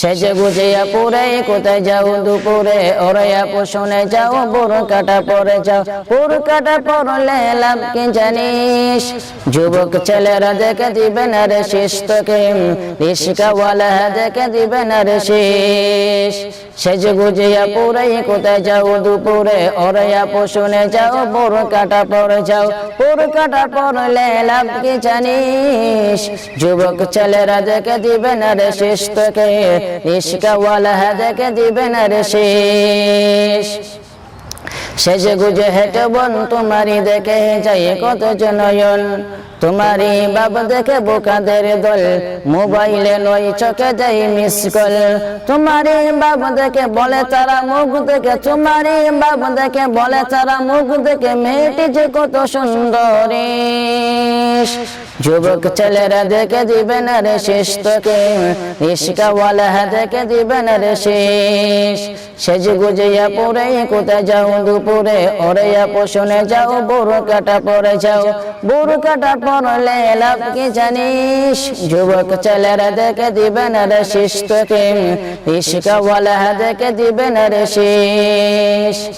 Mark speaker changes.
Speaker 1: সেজে গুজিয়া পুরে, কোথায় যাও দুপুরে? ওরাইয়া পোষণে যাও বুর কাটা পরে যাও। বুর কাটা পরলে লাভ কি জানিস? যুবক ছেলেরা দেখে দিবে না রে শিস্তকে। রিস্কাওয়ালা দেখে দিবে না রে শেষ সেজে গুজিয়া পুরে, কোথায় যাও দুপুরে? ওরাইয়া পোষণে যাও বুর কাটা পরে যাও। বুর কাটা পরলে লাভ কি জানিস? যুবক ছেলেরা দেখে দিবে না রে শিস্তকে। শেষ। গুজে হেঁটে বন, তোমারই দেখে যাই কত জনয়ন। তোমারই বাব দেখে বোকাদের দল, মোবাইলে নয় চোখে দেয় মিস কল। তোমারই বাব দেখে বলে তারা মুখ দেখে, তোমারই বাব দেখে বলে তারা মুখ দেখে, মেয়েটি যে কত সুন্দরী। যুবক ছেলেরা দেখে দিবে না রে শেষ তোকে রিস্কাওয়ালা দেখে দিবে না রে শেষ। সেজ গুজিয়া পরে কোথায় যাও দুপুরে? ওরেয়া পোষণে যাও, বুড়ো কাটা পরে যাও। বুড়ো কাটা পরলে লাভ কি জানিস? যুবক ছেলেরা দেখে দিবেন রে শেষ তোকে রিস্কাওয়ালা দেখে দিবে না রে শেষ।